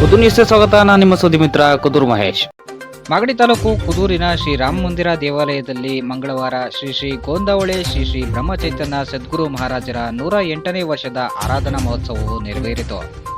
ಕುದು ನ್ಯೂಸ್ಗೆ ಸ್ವಾಗತ. ನಾನು ನಿಮ್ಮ ಸುದ್ದಿ ಮಿತ್ರ ಕುದೂರು ಮಹೇಶ್. ಮಾಗಡಿ ತಾಲೂಕು ಕುದೂರಿನ ಶ್ರೀ ರಾಮ ಮಂದಿರ ದೇವಾಲಯದಲ್ಲಿ ಮಂಗಳವಾರ ಶ್ರೀ ಶ್ರೀ ಗೋಂದಾವಳೆ ಶ್ರೀ ಶ್ರೀ ಬ್ರಹ್ಮಚೈತನ್ಯ ಸದ್ಗುರು ಮಹಾರಾಜರ ನೂರ ಎಂಟನೇ ವರ್ಷದ ಆರಾಧನಾ ಮಹೋತ್ಸವವು ನೆರವೇರಿತು.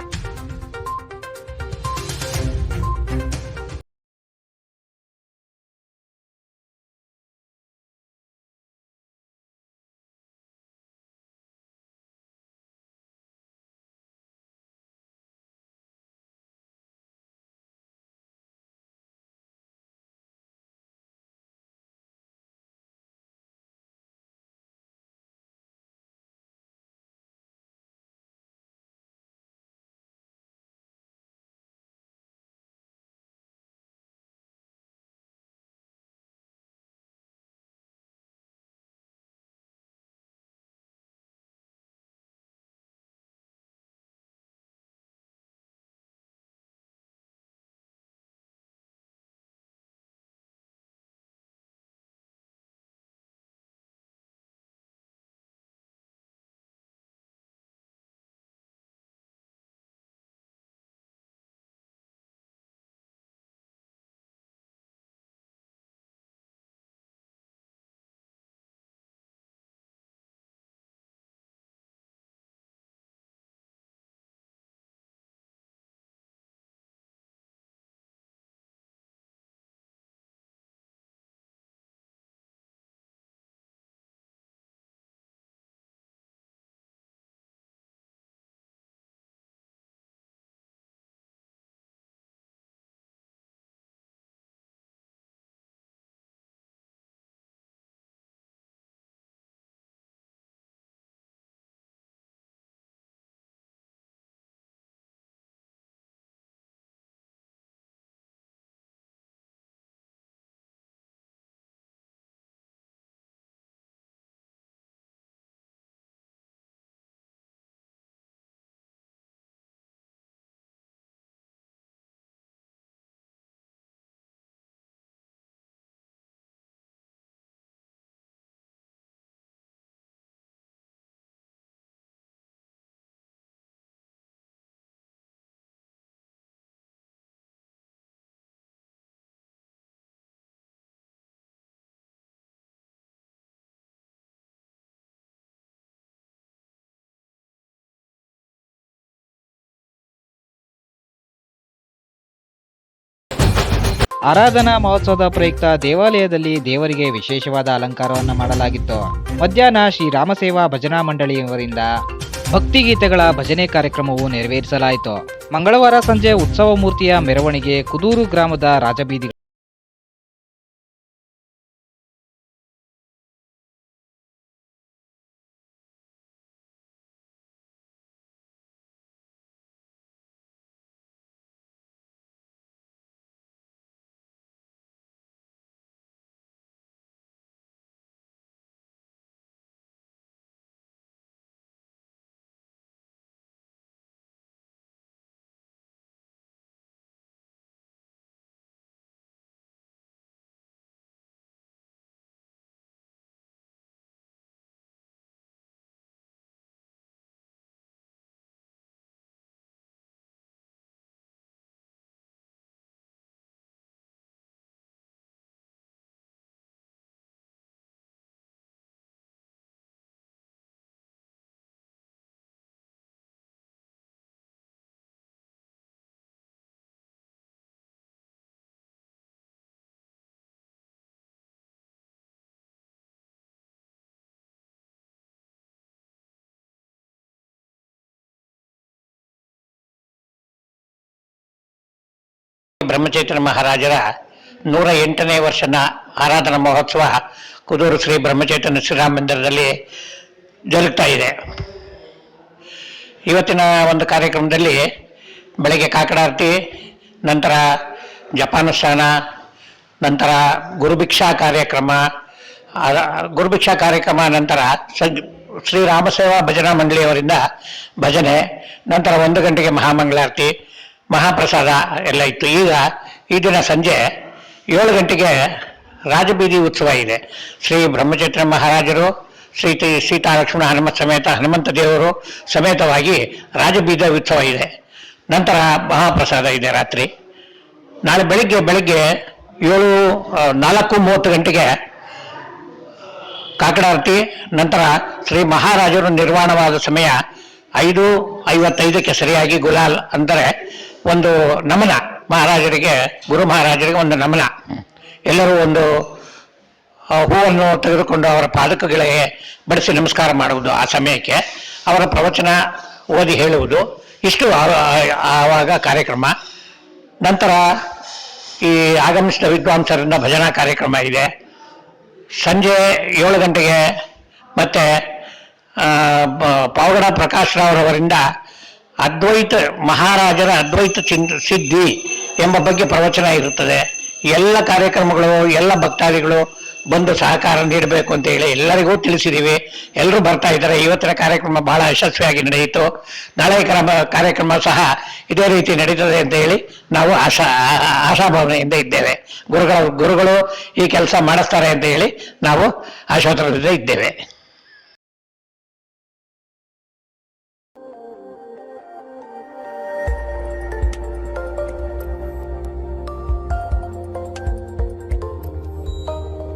ಆರಾಧನಾ ಮಹೋತ್ಸವದ ಪ್ರಯುಕ್ತ ದೇವಾಲಯದಲ್ಲಿ ದೇವರಿಗೆ ವಿಶೇಷವಾದ ಅಲಂಕಾರವನ್ನು ಮಾಡಲಾಗಿತ್ತು. ಮಧ್ಯಾಹ್ನ ಶ್ರೀ ರಾಮಸೇವಾ ಭಜನಾ ಮಂಡಳಿಯವರಿಂದ ಭಕ್ತಿಗೀತೆಗಳ ಭಜನೆ ಕಾರ್ಯಕ್ರಮವು ನೆರವೇರಿಸಲಾಯಿತು. ಮಂಗಳವಾರ ಸಂಜೆ ಉತ್ಸವ ಮೂರ್ತಿಯ ಮೆರವಣಿಗೆ ಕುದೂರು ಗ್ರಾಮದ ರಾಜಬೀದಿ ಬ್ರಹ್ಮಚೈತನ್ಯ ಮಹಾರಾಜರ ನೂರ ಎಂಟನೇ ವರ್ಷದ ಆರಾಧನಾ ಮಹೋತ್ಸವ ಕುದೂರು ಶ್ರೀ ಬ್ರಹ್ಮಚೇತನ ಶ್ರೀರಾಮ ಮಂದಿರದಲ್ಲಿ ಜರುಗ್ತಾ ಇದೆ. ಇವತ್ತಿನ ಒಂದು ಕಾರ್ಯಕ್ರಮದಲ್ಲಿ ಬೆಳಗ್ಗೆ ಕಾಕಡಾರತಿ, ನಂತರ ಜಪಾನುಷ್ಠಾನ, ನಂತರ ಗುರುಭಿಕ್ಷಾ ಕಾರ್ಯಕ್ರಮ ಗುರುಭಿಕ್ಷಾ ಕಾರ್ಯಕ್ರಮ, ನಂತರ ಶ್ರೀ ರಾಮಸೇವಾ ಭಜನಾ ಮಂಡಳಿಯವರಿಂದ ಭಜನೆ, ನಂತರ ಒಂದು ಗಂಟೆಗೆ ಮಹಾಮಂಗಳಾರತಿ ಮಹಾಪ್ರಸಾದ ಎಲ್ಲ ಇತ್ತು. ಈಗ ಈ ದಿನ ಸಂಜೆ ಏಳು ಗಂಟೆಗೆ ರಾಜಬೀದಿ ಉತ್ಸವ ಇದೆ. ಶ್ರೀ ಬ್ರಹ್ಮಚಂದ್ರ ಮಹಾರಾಜರು, ಶ್ರೀ ಸೀತಾ ಲಕ್ಷ್ಮಣ ಹನುಮತ್ ಸಮೇತ ಹನುಮಂತ ದೇವರು ಸಮೇತವಾಗಿ ರಾಜಬೀದಿ ಉತ್ಸವ ಇದೆ. ನಂತರ ಮಹಾಪ್ರಸಾದ ಇದೆ ರಾತ್ರಿ. ನಾಳೆ ಬೆಳಿಗ್ಗೆ ಬೆಳಿಗ್ಗೆ ಏಳು ನಾಲ್ಕು ಮೂವತ್ತು ಗಂಟೆಗೆ ಕಾಕಡಾರತಿ ನಂತರ ಶ್ರೀ ಮಹಾರಾಜರು ನಿರ್ವಾಣವಾದ ಸಮಯ ಐದು ಐವತ್ತೈದಕ್ಕೆ ಸರಿಯಾಗಿ ಗುಲಾಲ್ ಅಂದರೆ ಒಂದು ನಮನ, ಮಹಾರಾಜರಿಗೆ, ಗುರು ಮಹಾರಾಜರಿಗೆ ಒಂದು ನಮನ. ಎಲ್ಲರೂ ಒಂದು ಹೂವನ್ನು ತೆಗೆದುಕೊಂಡು ಅವರ ಪಾದಕಗಳಿಗೆ ಬಡಿಸಿ ನಮಸ್ಕಾರ ಮಾಡುವುದು ಆ ಸಮಯಕ್ಕೆ. ಅವರ ಪ್ರವಚನ ಓದಿ ಹೇಳುವುದು. ಇಷ್ಟು ಆವಾಗ ಕಾರ್ಯಕ್ರಮ. ನಂತರ ಈ ಆಗಮಿಸಿದ ವಿದ್ವಾಂಸರಿಂದ ಭಜನಾ ಕಾರ್ಯಕ್ರಮ ಇದೆ. ಸಂಜೆ ಏಳು ಗಂಟೆಗೆ ಮತ್ತೆ ಪಾವಗಡ ಪ್ರಕಾಶ್ ರಾವ್ರವರಿಂದ ಅದ್ವೈತ ಮಹಾರಾಜರ ಅದ್ವೈತ ಚಿಂತ ಸಿದ್ಧಿ ಎಂಬ ಬಗ್ಗೆ ಪ್ರವಚನ ಇರುತ್ತದೆ. ಎಲ್ಲ ಕಾರ್ಯಕ್ರಮಗಳು, ಎಲ್ಲ ಭಕ್ತಾದಿಗಳು ಬಂದು ಸಹಕಾರ ನೀಡಬೇಕು ಅಂತ ಹೇಳಿ ಎಲ್ಲರಿಗೂ ತಿಳಿಸಿದ್ದೀವಿ ಎಲ್ಲರೂ ಬರ್ತಾ ಇದ್ದಾರೆ. ಇವತ್ತಿನ ಕಾರ್ಯಕ್ರಮ ಬಹಳ ಯಶಸ್ವಿಯಾಗಿ ನಡೆಯಿತು. ನಾಳೆ ಕ್ರಮ, ಕಾರ್ಯಕ್ರಮ ಸಹ ಇದೇ ರೀತಿ ನಡೀತದೆ ಅಂತ ಹೇಳಿ ನಾವು ಆಶಾ, ಆಶಾಭಾವನೆಯಿಂದ ಇದ್ದೇವೆ. ಗುರುಗಳ, ಗುರುಗಳು ಈ ಕೆಲಸ ಮಾಡಿಸ್ತಾರೆ ಅಂತ ಹೇಳಿ ನಾವು ಆಶೋತ್ತರದಿಂದ ಇದ್ದೇವೆ.